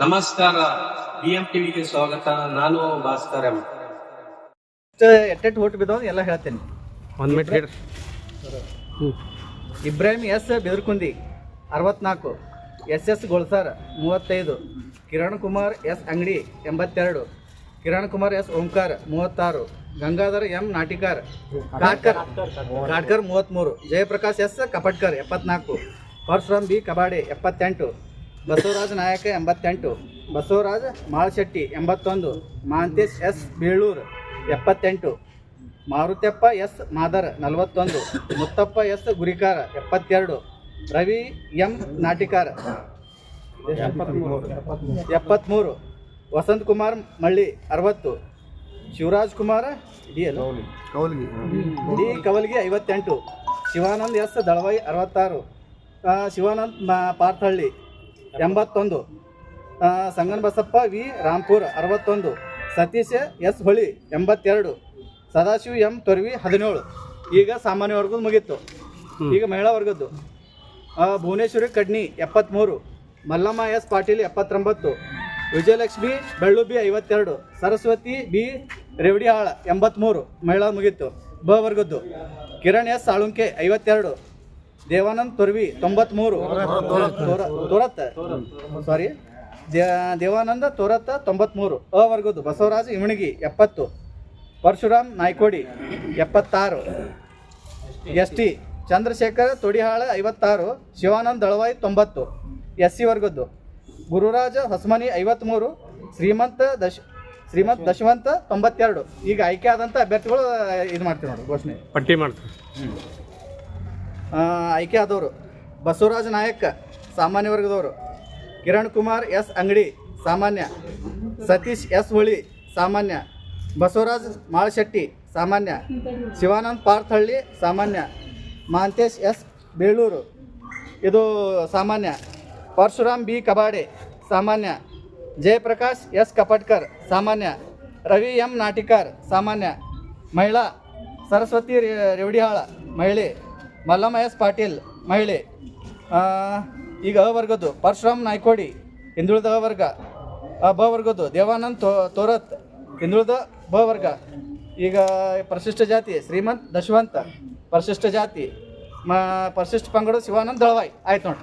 ನಮಸ್ಕಾರ. ಬಿಎಂ ಟಿವಿಗೆ ಸ್ವಾಗತ. ನಾನು ಭಾಸ್ಕರ್ ಎಂ. ಎಟ್ಟೆಟ್ಟು ಓಟ್ ಬಿದ್ದಾವ ಎಲ್ಲ ಹೇಳ್ತೇನೆ. ಒಂದು ಮಿನಿಟ್ ಹೇಳ್ರಿ ಇಬ್ರಾಹಿಂ ಎಸ್ ಬೆದರ್ಕುಂದಿ ಅರವತ್ನಾಲ್ಕು. ಎಸ್ ಎಸ್ ಗೊಳ್ಸಾರ್ ಮೂವತ್ತೈದು. ಕಿರಣ್ ಕುಮಾರ್ ಎಸ್ ಅಂಗಡಿ ಎಂಬತ್ತೆರಡು. ಕಿರಣ್ ಕುಮಾರ್ ಎಸ್ ಓಂಕಾರ್ ಮೂವತ್ತಾರು. ಗಂಗಾಧರ್ ಎಂ ನಾಟಿಕಾರ್. ಕಾಟ್ಕರ್ ಕಾಟ್ಕರ್ ಮೂವತ್ತ್ಮೂರು ಜಯಪ್ರಕಾಶ್ ಎಸ್ ಕಪಟ್ಕರ್ ಎಪ್ಪತ್ನಾಲ್ಕು. ಪರಶುರಾಮ್ ಬಿ ಕಬಾಡೆ ಎಪ್ಪತ್ತೆಂಟು. ಬಸವರಾಜ್ ನಾಯಕ ಎಂಬತ್ತೆಂಟು ಬಸವರಾಜ ಮಾಳಶೆಟ್ಟಿ ಎಂಬತ್ತೊಂದು ಮಾಂತೇಶ್ ಎಸ್ ಬೀಳೂರು ಎಪ್ಪತ್ತೆಂಟು ಮಾರುತ್ಯಪ್ಪ ಎಸ್ ಮಾದರ್ ನಲವತ್ತೊಂದು ಮುತ್ತಪ್ಪ ಎಸ್ ಗುರಿಕಾರ ಎಪ್ಪತ್ತೆರಡು ರವಿ ಎಂ ನಾಟಿಕಾರ ಎಪ್ಪತ್ತ್ಮೂರು ವಸಂತ್ ಕುಮಾರ್ ಮಳ್ಳಿ ಅರವತ್ತು ಶಿವರಾಜ್ ಕುಮಾರ್ ಡಿ ಕೌಲ್ಗಿ. ಡಿ ಕವಲ್ಗಿ ಐವತ್ತೆಂಟು ಶಿವಾನಂದ್ ಎಸ್ ದಳವಾಯಿ ಅರವತ್ತಾರು ಶಿವಾನಂದ್ ಮ- ಪಾರ್ಥಹಳ್ಳಿ ಎಂಬತ್ತೊಂದು. ಸಂಗನ್ ಬಸಪ್ಪ ವಿ ರಾಂಪುರ್ ಅರವತ್ತೊಂದು. ಸತೀಶ್ ಎಸ್ ಹೊಳಿ ಎಂಬತ್ತೆರಡು. ಸದಾಶಿವ ಎಂ ತೊರ್ವಿ ಹದಿನೇಳು. ಈಗ ಸಾಮಾನ್ಯ ವರ್ಗದ ಮುಗೀತು. ಈಗ ಮಹಿಳಾ ವರ್ಗದ್ದು. ಭುವನೇಶ್ವರಿ ಕಡ್ನಿ ಎಪ್ಪತ್ತ್ಮೂರು ಮಲ್ಲಮ್ಮ ಎಸ್ ಪಾಟೀಲ್ ಎಪ್ಪತ್ತೊಂಬತ್ತು. ವಿಜಯಲಕ್ಷ್ಮಿ ಬೆಳ್ಳುಬಿ ಐವತ್ತೆರಡು. ಸರಸ್ವತಿ ಬಿ ರೆವಡಿಹಾಳ ಎಂಬತ್ತ್ಮೂರು ಮಹಿಳಾ ಮುಗೀತು. ಬ ವರ್ಗದ್ದು. ಕಿರಣ್ ಎಸ್ ಸಾಳುಂಕೆ ಐವತ್ತೆರಡು. ದೇವಾನಂದ್ ತುರ್ವಿ ತೊಂಬತ್ಮೂರು. ಮೂರು ತೋರತ್ ಸಾರಿ ದೇವಾನಂದ ತೋರತ್ತ ತೊಂಬತ್ಮೂರು. ಅ ವರ್ಗದ್ದು ಬಸವರಾಜ್ ಇಮಣಗಿ ಎಪ್ಪತ್ತು. ಪರಶುರಾಮ್ ನಾಯ್ಕೋಡಿ ಎಪ್ಪತ್ತಾರು. ಎಸ್ ಟಿ ಚಂದ್ರಶೇಖರ್ ತೊಡಿಹಾಳ ಐವತ್ತಾರು. ಶಿವಾನಂದ್ ದಳವಾಯಿ ತೊಂಬತ್ತು. ಎಸ್ ಸಿ ವರ್ಗದ್ದು ಗುರುರಾಜ ಹೊಸಮನಿ ಐವತ್ಮೂರು. ಶ್ರೀಮಂತ ದಶ ಶ್ರೀಮಂತ್ ದಶವಂತ ತೊಂಬತ್ತೆರಡು. ಈಗ ಆಯ್ಕೆ ಆದಂಥ ಅಭ್ಯರ್ಥಿಗಳು ಇದು ಮಾಡ್ತೀವಿ ನೋಡಿ ಘೋಷಣೆ. ಪಟ್ಟಿ ಮಾಡ್ತೀವಿ. ಆಯ್ಕೆ ಆದವರು. ಬಸವರಾಜ ನಾಯಕ್, ಸಾಮಾನ್ಯ ವರ್ಗದವರು. ಕಿರಣ್ ಕುಮಾರ್ ಎಸ್ ಅಂಗಡಿ, ಸಾಮಾನ್ಯ. ಸತೀಶ್ ಎಸ್ ಹೊಳಿ, ಸಾಮಾನ್ಯ. ಬಸವರಾಜ್ ಮಾಳಶೆಟ್ಟಿ, ಸಾಮಾನ್ಯ. ಶಿವಾನಂದ್ ಪಾರ್ಥಹಳ್ಳಿ ಸಾಮಾನ್ಯ. ಮಾಂತೇಶ್ ಎಸ್ ಬೇಳೂರು. ಇದು ಸಾಮಾನ್ಯ. ಪರಶುರಾಮ್ ಬಿ ಕಬಾಡೆ, ಸಾಮಾನ್ಯ. ಜಯಪ್ರಕಾಶ್ ಎಸ್ ಕಪಟ್ಕರ್, ಸಾಮಾನ್ಯ. ರವಿ ಎಂ ನಾಟಿಕರ್, ಸಾಮಾನ್ಯ. ಮಹಿಳಾ. ಸರಸ್ವತಿ ರೆವಡಿಹಾಳ ರೇವಡಿಹಾಳ, ಮಹಿಳೆ. ಮಲ್ಲಮ್ಮ ಎಸ್ ಪಾಟೀಲ್, ಮಹಿಳೆ. ಈಗ ಅ ವರ್ಗದ್ದು ಪರಶುರಾಮ್ ನಾಯ್ಕೋಡಿ, ಹಿಂದುಳಿದ ಅ ವರ್ಗ. ಬ ವರ್ಗದ್ದು ದೇವಾನಂದ್ ತೋ, ತೋರತ್, ಹಿಂದುಳಿದ ಬ ವರ್ಗ. ಈಗ ಪರಿಶಿಷ್ಟ ಜಾತಿ ಶ್ರೀಮಂತ್, ದಶವಂತ, ಪರಿಶಿಷ್ಟ ಜಾತಿ. ಮ, ಪರಿಶಿಷ್ಟ ಪಂಗಡ ಶಿವಾನಂದ್ ದಳವಾಯಿ. ಆಯ್ತು ನೋಡಿ.